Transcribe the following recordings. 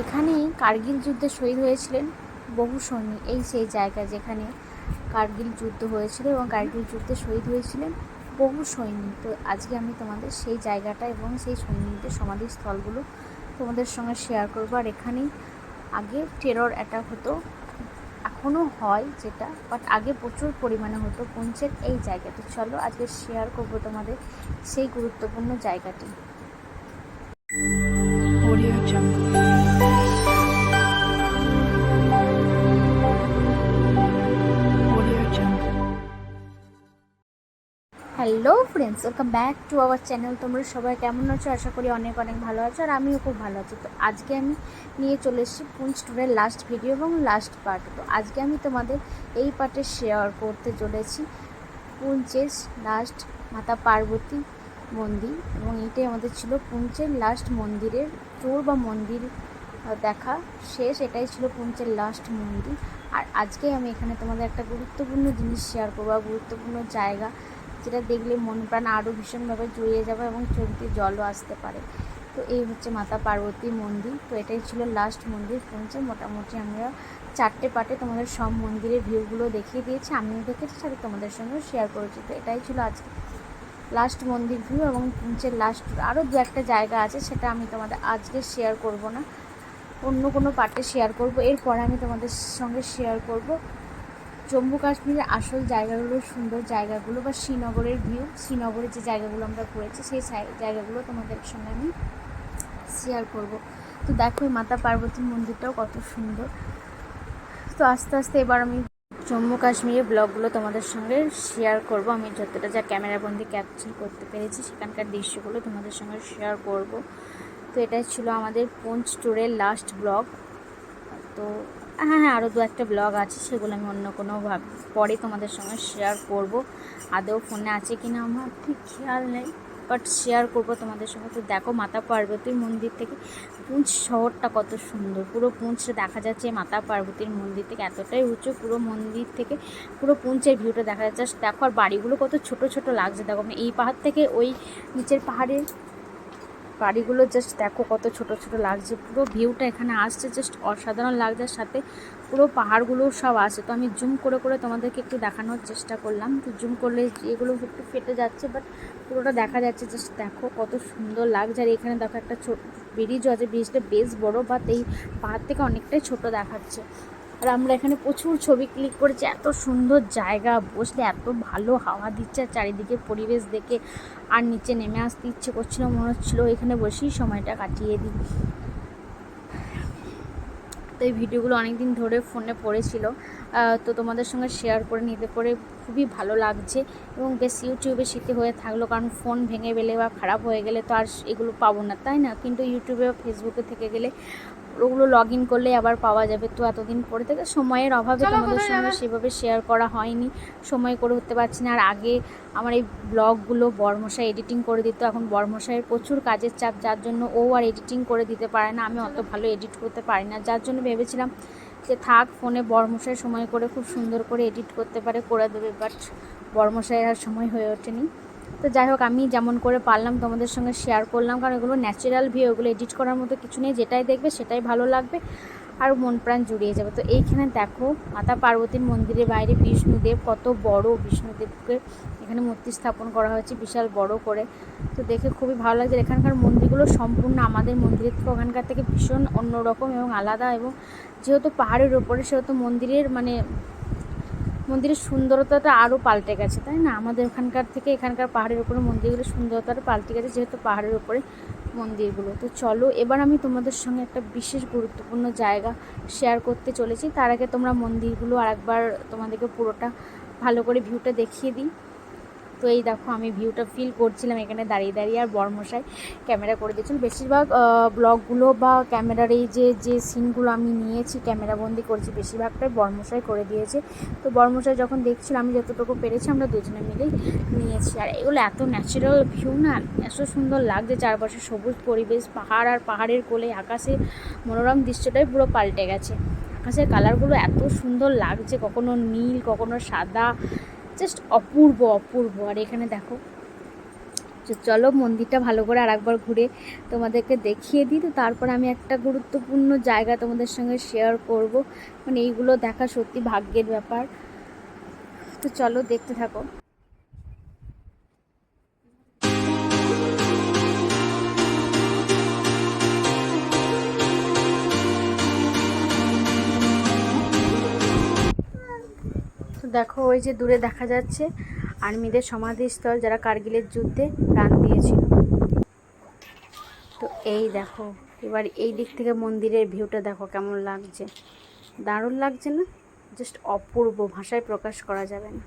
এখানেই কার্গিল যুদ্ধে শহীদ হয়েছিলেন বহু সৈনিক। এই সেই জায়গা যেখানে কার্গিল যুদ্ধ হয়েছিল এবং কার্গিল যুদ্ধে শহীদ হয়েছিলেন বহু সৈনিক। তো আজকে আমি তোমাদের সেই জায়গাটা এবং সেই সৈনিকদের সমাধিস্থলগুলো তোমাদের সঙ্গে শেয়ার করব। আর এখানেই আগে টেরর অ্যাটাক হতো এখনও হয় যেটা বাট আগে প্রচুর পরিমাণে হতো পুঞ্চের এই জায়গাতে চলো আজকে শেয়ার করব তোমাদের সেই গুরুত্বপূর্ণ জায়গাটি। Friends welcome back to our channel তোমরা সবাই কেমন আছো? আশা করি অনেক অনেক ভালো আছো আর আমিও খুব ভালো আছি। তো আজকে আমি নিয়ে চলে এসেছি পুঞ্চ ট্যুরের লাস্ট ভিডিও এবং লাস্ট পার্ট তো আজকে আমি তোমাদের এই পার্টে শেয়ার করতে চলেছি পুঞ্চের লাস্ট মাতা পার্বতী মন্দির এবং এটাই আমাদের ছিল পুঞ্চের লাস্ট মন্দিরের ট্যুর বা মন্দির দেখা শেষ। এটাই ছিল পুঞ্চের লাস্ট মন্দির। আর আজকে আমি এখানে তোমাদের একটা গুরুত্বপূর্ণ জিনিস শেয়ার করব। গুরুত্বপূর্ণ জায়গা যেটা দেখলে মন প্রাণ আরও ভীষণভাবে জুড়িয়ে যাবে এবং চোখ জলও আসতে পারে। তো এই হচ্ছে মাতা পার্বতী মন্দির। তো এটাই ছিল লাস্ট মন্দির পৌঁছে মোটামুটি আমরা চারটে পার্টে তোমাদের সব মন্দিরের ভিউগুলো দেখিয়ে দিয়েছি। আমিও দেখেছি সাথে তোমাদের সঙ্গেও শেয়ার করেছি। তো এটাই ছিল আজকে লাস্ট মন্দির ভিউ এবং পুঞ্চের লাস্ট আরও দু একটা জায়গা আছে সেটা আমি তোমাদের আজকে শেয়ার করব না। অন্য কোনো পার্টে শেয়ার করব। এরপরে আমি তোমাদের সঙ্গে শেয়ার করব। জম্মু কাশ্মীরের আসল জায়গাগুলো সুন্দর জায়গাগুলো বা শ্রীনগরের ভিউ শ্রীনগরের যে জায়গাগুলো আমরা ঘুরেছি, সেই জায়গাগুলো তোমাদের সঙ্গে আমি শেয়ার করব। তো দেখো মাতা পার্বতীর মন্দিরটাও কত সুন্দর। তো আস্তে আস্তে এবার আমি জম্মু কাশ্মীরের ব্লগগুলো তোমাদের সঙ্গে শেয়ার করব। আমি যতটা যা ক্যামেরাবন্দি ক্যাপচার করতে পেরেছি, সেখানকার দৃশ্যগুলো তোমাদের সঙ্গে শেয়ার করব। তো এটাই ছিল আমাদের পঞ্চ ট্যুরের লাস্ট ব্লগ তো হ্যাঁ হ্যাঁ আরও দু একটা ব্লগ আছে, সেগুলো আমি অন্য কোনো পরে তোমাদের সঙ্গে শেয়ার করব। আদৌ ফোনে আছে কি না আমার ঠিক খেয়াল নেই বাট শেয়ার করব তোমাদের সঙ্গে। তো দেখো, মাতা পার্বতীর মন্দির থেকে পুঞ্চ শহরটা কত সুন্দর। পুরো পুঞ্চ দেখা যাচ্ছে মাতা পার্বতীর মন্দির থেকে, এতটাই উঁচু, পুরো মন্দির থেকে পুরো পুঞ্চের ভিউটা দেখা যাচ্ছে। দেখো, আর বাড়িগুলো কত ছোট ছোট লাগছে। দেখো এই পাহাড় থেকে ওই নিচের পাহাড়ের বাড়িগুলো জাস্ট দেখো কত ছোট ছোট লাগছে। পুরো ভিউটা এখানে আসছে জাস্ট অসাধারণ লাগছে সাথে পুরো পাহাড়গুলোও সব আসে তো আমি জুম করে করে তোমাদেরকে একটু দেখানোর চেষ্টা করলাম। তো জুম করলে এগুলো একটু ফেটে যাচ্ছে বাট পুরোটা দেখা যাচ্ছে জাস্ট দেখো কত সুন্দর লাগছে। আর এখানে দেখো একটা ছোট ব্রিজও আছে। ব্রিজটা বেশ বড় বাট এই পাহাড় থেকে অনেকটাই ছোট দেখাচ্ছে। আর আমরা এখানে প্রচুর ছবি ক্লিক করেছি। এত সুন্দর জায়গা, বসলে এত ভালো হাওয়া দিচ্ছে আর চারিদিকে পরিবেশ দেখে আর নিচে নেমে আসতে ইচ্ছে করছিল, মনে হচ্ছিল এখানে বসেই সময়টা কাটিয়ে দিই। তো এই ভিডিওগুলো অনেক দিন ধরে ফোনে পড়েছিল। তো তোমাদের সঙ্গে শেয়ার করে নিতে পরে খুবই ভালো লাগছে এবং বেশ ইউটিউবে স্মৃতি হয়ে থাকল, কারণ ফোন ভেঙে গেলে বা খারাপ হয়ে গেলে তো আর এগুলো পাবো না, তাই না? কিন্তু ইউটিউবে বা ফেসবুকে থেকে গেলে ওগুলো লগ ইন করলে আবার পাওয়া যাবে। তো এতদিন পরে থেকে সময়ের অভাবে তোমাদের সঙ্গে সেভাবে শেয়ার করা হয়নি। সময় করে উঠতে পারছি না। আর আগে আমার এই ব্লগগুলো বর্মশাই এডিটিং করে দিত। এখন বর্মশাইয়ের প্রচুর কাজের চাপ। যার জন্য ও আর এডিটিং করে দিতে পারে না। আমি অত ভালো এডিট করতে পারি না। যার জন্য ভেবেছিলাম যে থাক ফোনে বর্মশাই সময় করে খুব সুন্দর করে এডিট করতে পারে করে দেবে। বাট বর্মশাইয়ের আর সময় হয়ে ওঠেনি। তো যাই হোক, আমি যেমন করে পারলাম তোমাদের সঙ্গে শেয়ার করলাম, কারণ এগুলো ন্যাচারাল ভিউ এগুলো এডিট করার মতো কিছু নেই, যেটাই দেখবে সেটাই ভালো লাগবে আর মন প্রাণ জুড়িয়ে যাবে। তো এইখানে দেখো, মাতা পার্বতীর মন্দিরের বাইরে বিষ্ণুদেব, কত বড় বিষ্ণুদেবকে এখানে মূর্তি স্থাপন করা হয়েছে, বিশাল বড় করে। তো দেখে খুবই ভালো লাগছে এখানকার মন্দিরগুলো সম্পূর্ণ আমাদের মন্দিরের থেকে, ওখানকার থেকে ভীষণ অন্যরকম এবং আলাদা এবং যেহেতু পাহাড়ের ওপরে সেহেতু মন্দিরের মানে মন্দিরের সুন্দরতাটা আরও পাল্টে গেছে, তাই না? আমাদের এখানকার থেকে এখানকার পাহাড়ের উপরে মন্দিরগুলো সুন্দরতাটা পাল্টে গেছে, যেহেতু পাহাড়ের উপরে মন্দিরগুলো। তো চলো, এবার আমি তোমাদের সঙ্গে একটা বিশেষ গুরুত্বপূর্ণ জায়গা শেয়ার করতে চলেছি। তার আগে তোমরা মন্দিরগুলো আরেকবার তোমাদেরকে পুরোটা ভালো করে ভিউটা দেখিয়ে দিই। তো এই দেখো আমি ভিউটা ফিল করছিলাম, এখানে দাঁড়িয়ে দাঁড়িয়ে আর বর্মশাই ক্যামেরা করে দিয়েছিল। বেশিরভাগ ব্লগগুলো বা ক্যামেরার এই যে যে সিনগুলো আমি নিয়েছি ক্যামেরা বন্দি করেছি, বেশিরভাগটাই বর্মশাই করে দিয়েছে। তো বর্মশাই যখন দেখছিল আমি যতটুকু পেরেছি, আমরা দুজনে মিলেই নিয়েছি। আর এগুলো এত ন্যাচারাল ভিউ না, এত সুন্দর লাগছে চারপাশে সবুজ পরিবেশ, পাহাড় আর পাহাড়ের কোলে, আকাশে মনোরম দৃশ্যটাই পুরো পাল্টে গেছে। আকাশের কালারগুলো এত সুন্দর লাগছে, কখনো নীল, কখনো সাদা। জাস্ট অপূর্ব অপূর্ব। আর এখানে দেখো চলো মন্দিরটা ভালো করে আর একবার ঘুরে তোমাদেরকে দেখিয়ে দিই। তো তারপর আমি একটা গুরুত্বপূর্ণ জায়গা তোমাদের সঙ্গে শেয়ার করব। মানে এইগুলো দেখা সত্যি ভাগ্যের ব্যাপার। তো চলো দেখতে থাকো। তো দেখো, ওই যে দূরে দেখা যাচ্ছে আর্মিদের সমাধিস্থল যারা কার্গিলের যুদ্ধে প্রাণ দিয়েছিল। তো এই দেখো, এবার এই দিক থেকে মন্দিরের ভিউটা দেখো কেমন লাগছে। দারুণ লাগছে না? জাস্ট অপূর্ব, ভাষায় প্রকাশ করা যাবে না।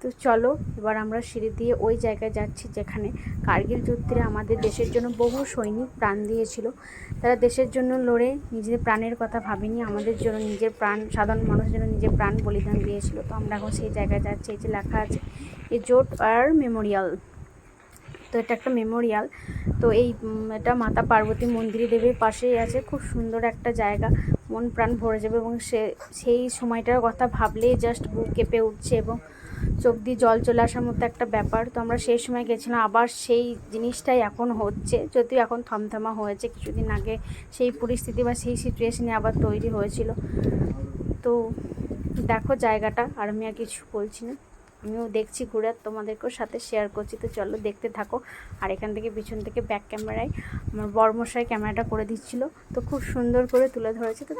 তো চলো, এবার আমরা সিঁড়ি দিয়ে ওই জায়গায় যাচ্ছি যেখানে কার্গিল যুদ্ধে আমাদের দেশের জন্য বহু সৈনিক প্রাণ দিয়েছিল। তারা দেশের জন্য লড়ে নিজের প্রাণের কথা ভাবেনি, আমাদের জন্য নিজের প্রাণ, সাধারণ মানুষের জন্য নিজের প্রাণ বলিদান দিয়েছিল। তো আমরা এখন সেই জায়গায় যাচ্ছি, এই যে লেখা আছে, এ জোট আর মেমোরিয়াল। তো এটা একটা মেমোরিয়াল। তো এই এটা মাতা পার্বতী মন্দির দেবীর পাশেই আছে, খুব সুন্দর একটা জায়গা। মন প্রাণ ভরে যাবে এবং সে, সেই সময়টার কথা ভাবলেই জাস্ট বুক কেঁপে উঠছে এবং চোখ দিয়ে জল চলে আসার মতো একটা ব্যাপার। তো আমরা সেই সময় গেছিলাম, আবার সেই জিনিসটাই এখন হচ্ছে। যদিও এখন থমথমা হয়েছে, কিছুদিন আগে সেই পরিস্থিতি বা সেই সিচুয়েশনে আবার তৈরি হয়েছিল। তো দেখো জায়গাটা, আর আমি আর কিছু বলছি না। আমিও দেখছি ঘুরে, আর তোমাদেরকেও সাথে শেয়ার করছি। তো চলো দেখতে থাকো, আর এখান থেকে পিছন থেকে ব্যাক ক্যামেরায় আমার বর্মশাই ক্যামেরাটা করে দিচ্ছিল। তো খুব সুন্দর করে তুলে ধরেছে। তো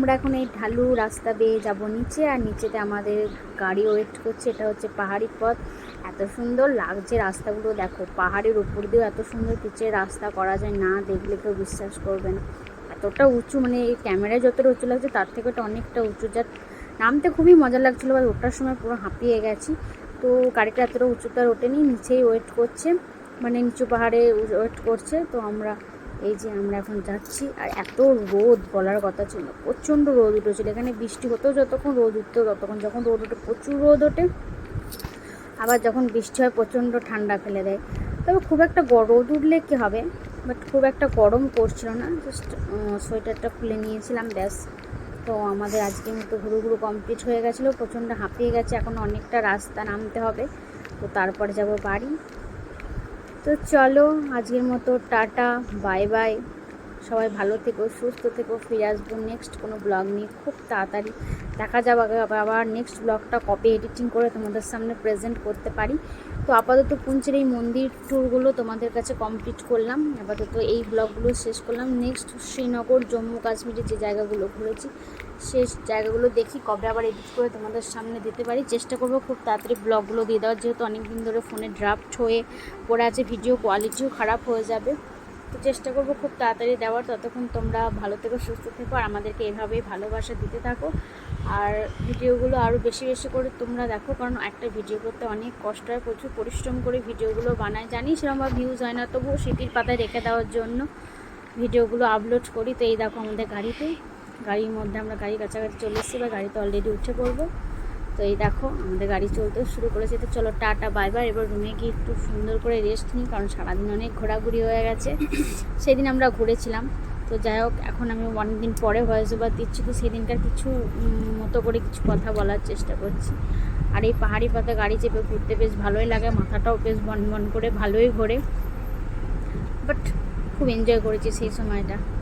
আমরা এখন এই ঢালু রাস্তা বেয়ে যাব নিচে, আর নিচেতে আমাদের গাড়ি ওয়েট করছে, এটা হচ্ছে পাহাড়ি পথ। এত সুন্দর লাগছে রাস্তাগুলো, দেখো পাহাড়ের উপর দিয়েও এত সুন্দর পিচের রাস্তা করা যায়, না দেখলে কেউ বিশ্বাস করবে না। এতটা উঁচু মানে এই ক্যামেরায় যতটা উঁচু লাগছে, তার থেকে ওটা অনেকটা উঁচু। যা নামতে খুবই মজা লাগছিল বা ওঠার সময় পুরো হাঁপিয়ে গেছি। তো গাড়িটা এতটা উঁচুতে ওঠেনি, নিচেই ওয়েট করছে মানে নিচু পাহাড়ে ওয়েট করছে। তো আমরা এই যে আমরা এখন যাচ্ছি, আর এত রোদ বলার কথা ছিল। প্রচণ্ড রোদ উঠেছিল। এখানে বৃষ্টি হতো যতক্ষণ রোদ উঠতো ততক্ষণ যখন রোদ ওঠে, প্রচুর রোদ ওঠে। আবার যখন বৃষ্টি হয়, প্রচণ্ড ঠান্ডা ফেলে দেয়। তবে খুব একটা রোদ উঠলে কী হবে? বাট খুব একটা গরম পড়ছিল না জাস্ট সোয়েটারটা খুলে নিয়েছিলাম, ব্যাস। তো আমাদের আজকে মতো ঘুরু ঘুরু কমপ্লিট হয়ে গেছিল, প্রচণ্ড হাঁপিয়ে গেছে, এখন অনেকটা রাস্তা নামতে হবে। তো তারপরে যাব বাড়ি। তো চলো, আজকের মতো টাটা বাই বাই সবাই ভালো থেকো, সুস্থ থেকো, ফিরে আসব নেক্সট কোনো ব্লগ নিয়ে। খুব তাড়াতাড়ি দেখা যাবে আবার- নেক্সট ব্লগটা কপি এডিটিং করে তোমাদের সামনে প্রেজেন্ট করতে পারি। তো আপাতত পুঞ্চের এই মন্দির ট্যুরগুলো তোমাদের কাছে কমপ্লিট করলাম। আপাতত এই ব্লগগুলো শেষ করলাম। নেক্সট শ্রীনগর, জম্মু কাশ্মীরে যে জায়গাগুলো ঘুরেছি সেই জায়গাগুলো দেখি, কবে আবার এডিট করে তোমাদের সামনে দিতে পারি। চেষ্টা করব খুব তাড়াতাড়ি ব্লগগুলো দিয়ে দেওয়ার, যেহেতু অনেক দিন ধরে ফোনে ড্রাফট হয়ে পড়ে আছে ভিডিও কোয়ালিটিও খারাপ হয়ে যাবে। তো চেষ্টা করব খুব তাড়াতাড়ি দেওয়ার। ততক্ষণ তোমরা ভালো থেকো, সুস্থ থেকো, আর আমাদেরকে এভাবেই ভালোবাসা দিতে থাকো। আর ভিডিওগুলো আরও বেশি বেশি করে তোমরা দেখো, কারণ একটা ভিডিও করতে অনেক কষ্ট হয়, প্রচুর পরিশ্রম করে ভিডিওগুলো বানাই জানি সেরকমভাবে ভিউজ হয় না, তবুও স্মৃতির পাতায় রেখে দেওয়ার জন্য ভিডিওগুলো আপলোড করি। তো এই দেখো আমাদের গাড়িতে। গাড়ির মধ্যে আমরা গাড়ির কাছাকাছি চলে এসেছি বা গাড়িতে অলরেডি উঠে পড়ব। তো এই দেখো, আমাদের গাড়ি চলতে শুরু করেছে। তো চলো টাটা বাই বাই এবার রুমে গিয়ে একটু সুন্দর করে রেস্ট নিই, কারণ সারাদিন অনেক ঘোরাঘুরি হয়ে গেছে। সেদিন আমরা ঘুরেছিলাম। তো যাই হোক, এখন আমি অনেক দিন পরে ভয়েস ওভার দিচ্ছি, তো সেদিনকার কিছু মতো করে কিছু কথা বলার চেষ্টা করছি। আর এই পাহাড়ি পথে গাড়ি চেপে ঘুরতে বেশ ভালোই লাগে, মাথাটাও বেশ বন বন করে, ভালোই ঘোরে। বাট খুব এনজয় করেছি সেই সময়টা।